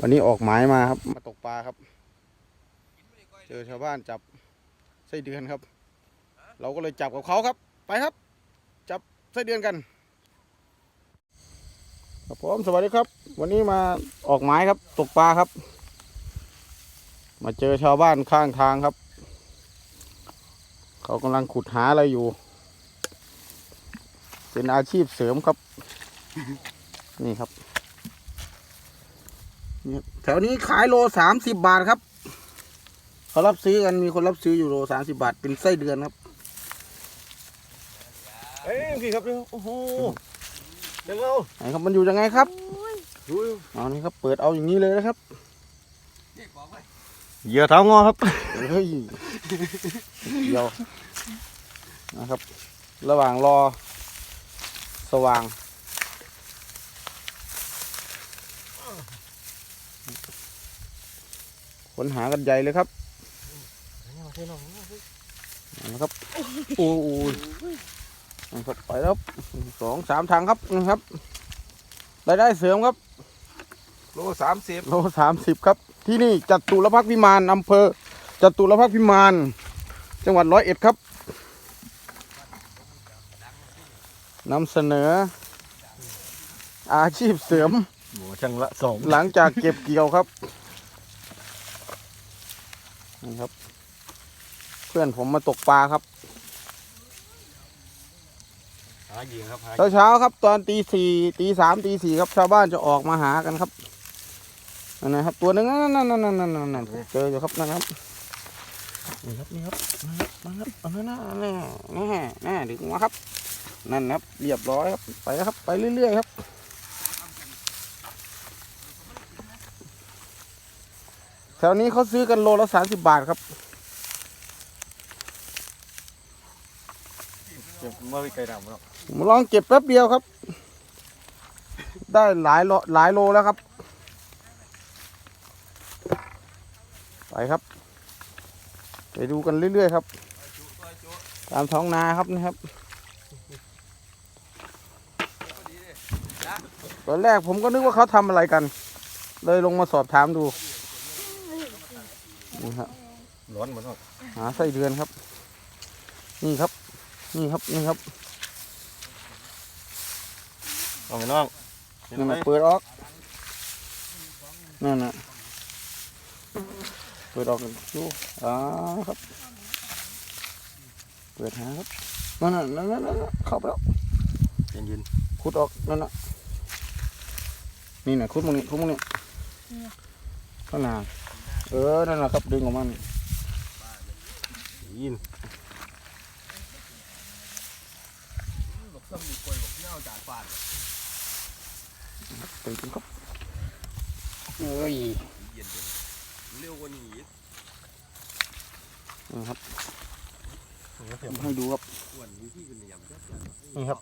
วันนี้ออกหมายมาครับ มาตกปลาครับ เจอชาวบ้านจับไส้เดือนครับ เราก็เลยจับกับเขาครับ ไปครับ จับไส้เดือนกันครับผมสวัสดีครับ วันนี้มาออกหมายครับ ตกปลาครับ มาเจอชาวบ้านข้างทางครับ เขากำลังขุดหาอะไรอยู่ เป็นอาชีพเสริมครับ นี่ครับ นี่แถวนี้ขายโลสามสิบบาทครับเขารับซื้อกันมีคนรับซื้ออยู่โลสามสิบาทเป็นไส้เดือนครับเอ้ยพี่ครับเนี่ยโอ้โหเดี๋ยวเราไหนครับมันอยู่ยังไงครับดูเอานี่ครับเปิดเอาอย่างนี้เลยนะครับเหยื่อเท้างอครับเฮ้ยเดียวนะครับ ระหว่างรอสว่าง ค้นหากันใหญ่เลยครับนะครับโอ้โหนะครับไปแล้วครับสองสามทางครับนะครับรายได้เสริมครับ โลสามสิบโลสามสิบครับ ที่นี่จัตุรพักษ์พิมานอำเภอจัตุรพักษ์พิมาน จังหวัดร้อยเอ็ดครับนำเสนอ อาชีพเสริมหมูช่างละสองหลังจากเก็บเกี่ยวครับนี่ครับ เพื่อนผมมาตกปลาครับหาเหยื่อครับหาเช้าเช้าๆครับ ตอนตีสี่ตีสามตีสี่ครับชาวบ้านจะออกมาหากันครับนั่นนะครับ ตัวหนึงนั่นนั่นนั่นนั่นนั่นนั่นนั่นเจออยู่ครับนั่นครับนี่ครับนี่ครับนั่นครับนั่นครับเอานั่นน่ะแน่แน่แน่ดึงมาครับ นั่นครับเรียบร้อยครับไปแล้วครับ ไปเรื่อยๆครับแถวนี้เขาซื้อกันโลละสามสิบบาทครับ เก็บเมื่อไก่ดำแล้วผมลองเก็บแป๊บเดียวครับ ได้หลายโลหลายโลแล้วครับ ไปครับ ไปดูกันเรื่อยๆครับ ตามท้องนาครับนะครับตอนแรกผมก็นึกว่าเขาทำอะไรกัน เลยลงมาสอบถามดูนี่ครับร้อนเหมือนกันหาไส้เดือนครับ นี่ครับ นี่ครับนี่ครับเอาไปน้องเห็นนั่นไหมน่ะเปิดออกนั่นน่ะเปิดออกกันดูอ่าครับ เปิดหาครับนั่นน่ะนั่นน่ะนั่นน่ะเข้าไปแล้วเย็นเย็นขุดออกนั่นน่ะนี่น่ะขุดมึงนี่ขุดมึงนี่ข้างหน้าเออนั่นแหละครับดึงออกมานี่ยิน ตึงตึงครับเอ้ยเร็วกว่านี้นะครับเสียบให้ดูครับอ้วนนี่ที่เป็นยำนี่ครับ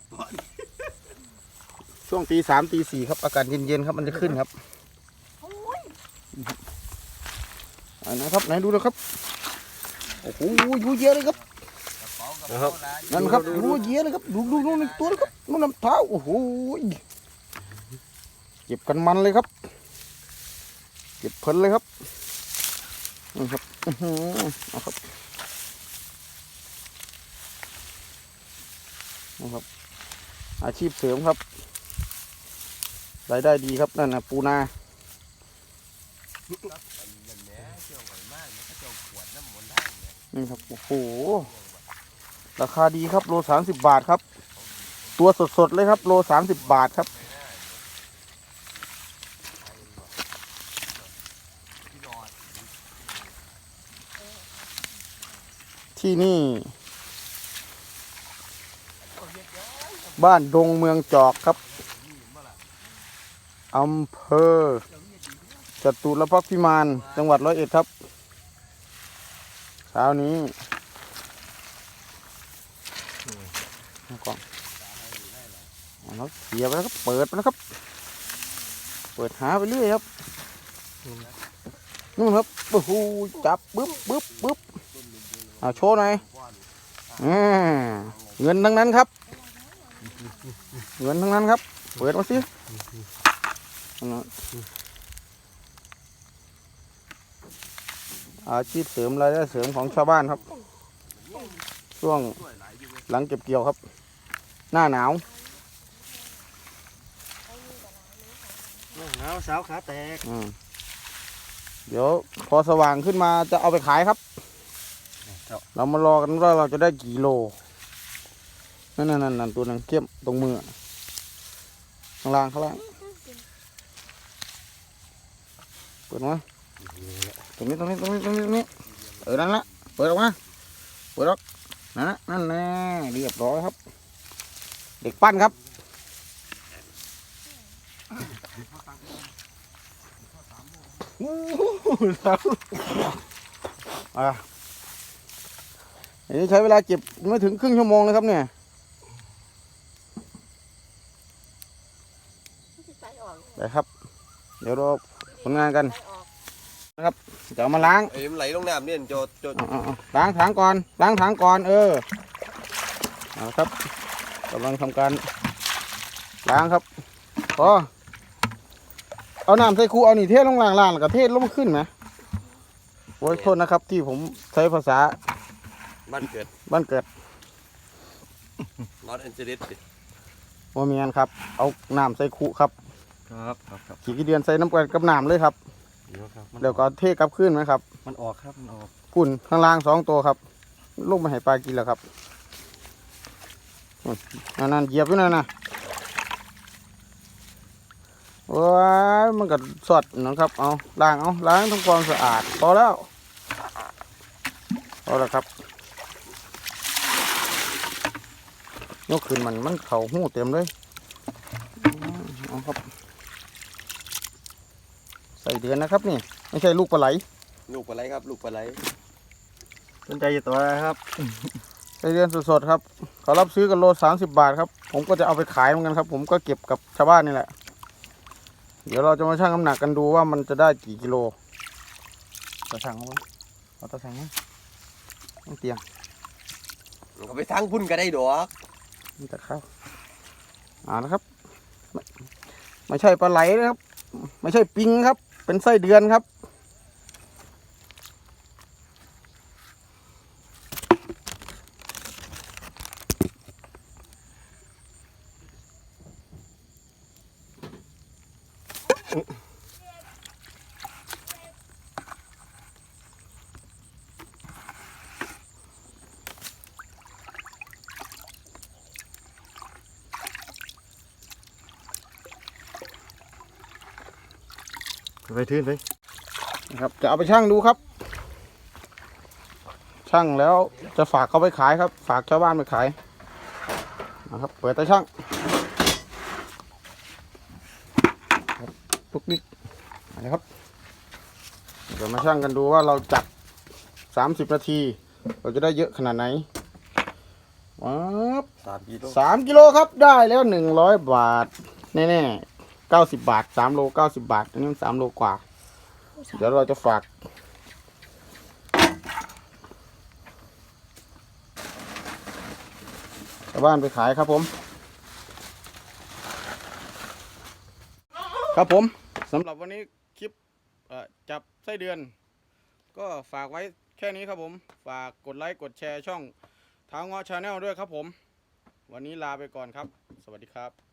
ช่วงตีสามตีสี่ครับ อากาศเย็นๆครับมันจะขึ้นครับอันนะครับไหนดูนะครับโอ้โหดูเยอะเลยครับนะครับนั่นครับดูเยอะเลยครับดูดูดูหนึ่งตัวเลยครับนู่นน้ำเท้าโอ้โห เก็บกันมันเลยครับ เก็บเพลินเลยครับนี่ครับเอาครับนะครับ อาชีพเสริมครับรายได้ดีครับนั่นนะปูนานี่ครับโอ้โหราคาดีครับโลสามสิบบาทครับ ตัวสดๆเลยครับ โลสามสิบบาทครับ ที่นี่ บ้านดงเมืองจอกครับอำเภอจตุรพักษ์พิมาน จังหวัดร้อยเอ็ดครับเช้านี้ก่องเอาแล้วเสียบไปแล้วครับเปิดไปแล้วครับ เปิดหาไปเรื่อยครับนู่นครับโอ้โหจับปึ๊บปึ๊บปึ๊บ เอาโชว์หน่อยอ่าเงินทั้งนั้นครับ เงินทั้งนั้นครับ เปิดมาสิเอาหน่อยอาชีพเสริมรายได้เสริมของชาวบ้านครับ ช่วงหลังเก็บเกี่ยวครับ หน้าหนาวหนาวสาวขาแตกอืมเดี๋ยวพอสว่างขึ้นมาจะเอาไปขายครับ เรามารอกันว่าเราจะได้กี่โล นั่นนั่นนั่นนนตัวนั้นเข้มตรงมือข้างล่างข้างล่างเปิดมาตรงนี้ตรงนี้ตรงนี้ตรงนี้ตรงนี้เออนั่นละเปิดออกมาเปิดออกนั่นนะนั่นแน่เรียบร้อยครับ เด็กปั้นครับอะ อันนี้ใช้เวลาเก็บไม่ถึงครึ่งชั่วโมงเลยครับเนี่ยไปออกไปครับ เดี๋ยวเราผลงานกันไปออกจะเอามาล้างไอ้มันไหลลงน้ำเนี่ยโจดโจดเอาเอาเอาล้างถังก่อน ล้างถังก่อน เออเอาละครับกำลังทำการล้างครับพอเอาน้ำใส่คูเอานี่เทลงล่างๆแล้วก็เทลงขึ้นไหมโอ้ยโทษนะครับที่ผมใช้ภาษา บ้านเกิดบ้านเกิดนอตแอนเจลิสว่ามีงานครับ เอาน้ำใส่คูครับ ครับครับครับขี่กี่เดือนใส่น้ำกันกับน้ำเลยครับ เดี๋ยวครับมันเดี๋ยวก็เทกลับขึ้นไหมครับมันออกครับมันออกกุ่นข้างล่างสองตัวครับลูกมาให้ปลากินแล้วครับนั่นนั่นๆเหยียบอยู่นั่นนะว้ายมันก็สดนะครับ เอาล้างเอาล้างทำความสะอาด พอแล้วพอแล้วครับ ย กขึ้นมันมันเข่าหูเต็มเลยเอาครับ ใส่เดือนนะครับนี่ ไม่ใช่ลูกปลาไหล ลูกปลาไหลครับ ลูกปลาไหลสนใจจะตัวอะไรครับไส้เดือนสดๆครับเขารับซื้อกันโลสามสิบบาทครับ ผมก็จะเอาไปขายเหมือนกันครับ ผมก็เก็บกับชาวบ้านนี่แหละ เดี๋ยวเราจะมาชั่งน้ำหนักกันดูว่ามันจะได้กี่กิโลตะสั่งเอาไว้เอาตะสั่งไหมต้องเตียงมันก็ไปทั้งพุ่นก็ได้ดอก นี่ตะข้าวอ่านะครับ ไม่ใช่ปลาไหลนะครับ ไม่ใช่ปิงครับ เป็นไส้เดือนครับ ไปทื่นไปนะครับ จะเอาไปชั่งดูครับชั่งแล้วจะฝากเขาไปขายครับ ฝากชาวบ้านไปขายนะครับ เปิดตาชั่งครับปุ๊กนิกนะครับ เดี๋ยวมาชั่งกันดูว่าเราจับสามสิบนาที เราจะได้เยอะขนาดไหนว้าบสามกิโลสามกิโลครับได้แล้วหนึ่งร้อยบาท แน่ๆ เก้าสิบบาทสามโลเก้าสิบบาท อันนี้สามโลกว่า เดี๋ยวเราจะฝาก ชาวบ้านไปขายครับผม ครับผมสำหรับวันนี้คลิปเอ่อจับไส้เดือน ก็ฝากไว้แค่นี้ครับผม ฝากกดไลค์กดแชร์ช่องท้างอชาแนลด้วยครับผม วันนี้ลาไปก่อนครับ สวัสดีครับ